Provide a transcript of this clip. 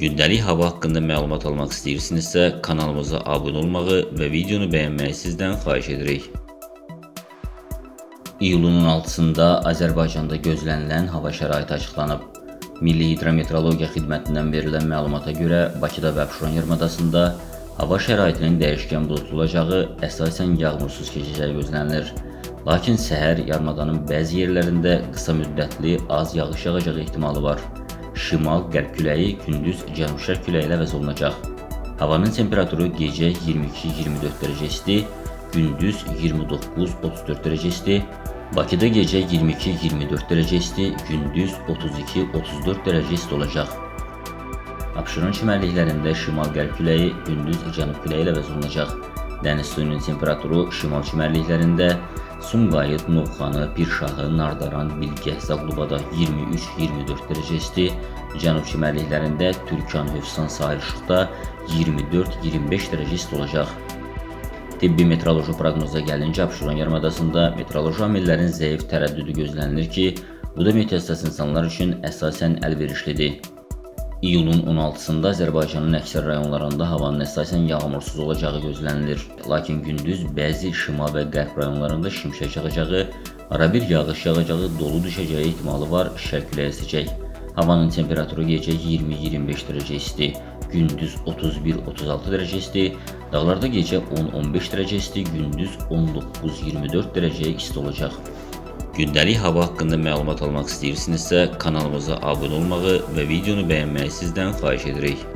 Gündəlik hava haqqında məlumat almaq istəyirsinizsə, kanalımıza abunə olmağı və videonu bəyənməyi sizdən xahiş edirik. İyulun 16-sında Azərbaycanda gözlənilən hava şəraiti açıqlanıb. Milli Hidrometeorologiya Xidmətindən verilən məlumata görə Bakıda və Abşeron yarımadasında hava şəraitinin dəyişkən buludlu olacağı, əsasən yağmursuz keçəcəyi gözlənilir. Lakin səhər yarımadanın bəzi yerlərində qısa müddətli az yağış yağacağı ehtimalı var. Şimal-qərb küləyi gündüz cənub-şərq küləyi ilə əvəz olunacaq. Havanın temperaturu gecə 22-24 dərəcə isti, gündüz 29-34 dərəcə isti, Bakıda gecə 22-24 dərəcə isti, gündüz 32-34 dərəcə isti olacaq. Abşeron çimərliklərində şimal-qərb küləyi, gündüz cənub küləyi ilə əvəz olunacaq. Dəniz suyunun temperaturu şimal çimərliklərində Sumqayıt, Novxanı, Pirşağı, Nardaran, Bilgəh, Zaqlubada 23-24 dərəcə isti, cənub çimərliklərində Türkan, Hövsan, Sahil Şıxda 24-25 dərəcə isti olacaq. Tibbi meteoroloji proqnoza gəlincə Abşeron yarımadasında meteoroloji amillərin zəif tərəddüdü gözlənilir ki, bu da meteostas insanlar üçün əsasən əlverişlidir. İyulun 16-sında Azərbaycanın əksər rayonlarında havanın əsasən yağmursuz olacağı gözlənilir. Lakin gündüz bəzi şimal və qərb rayonlarında şimşək çaxacağı, arabir yağış yağacağı, dolu düşəcəyi ehtimalı var, şərq küləyi əsəcək. Havanın temperaturu gecə 20-25 dərəcə isti, gündüz 31-36 dərəcə isti, dağlarda gecə 10-15 dərəcə isti, gündüz 19-24 dərəcə isti olacaq. Gündəlik hava haqqında məlumat almaq istəyirsinizsə, kanalımıza abunə olmağı və videonu bəyənməyi sizdən xahiş edirik.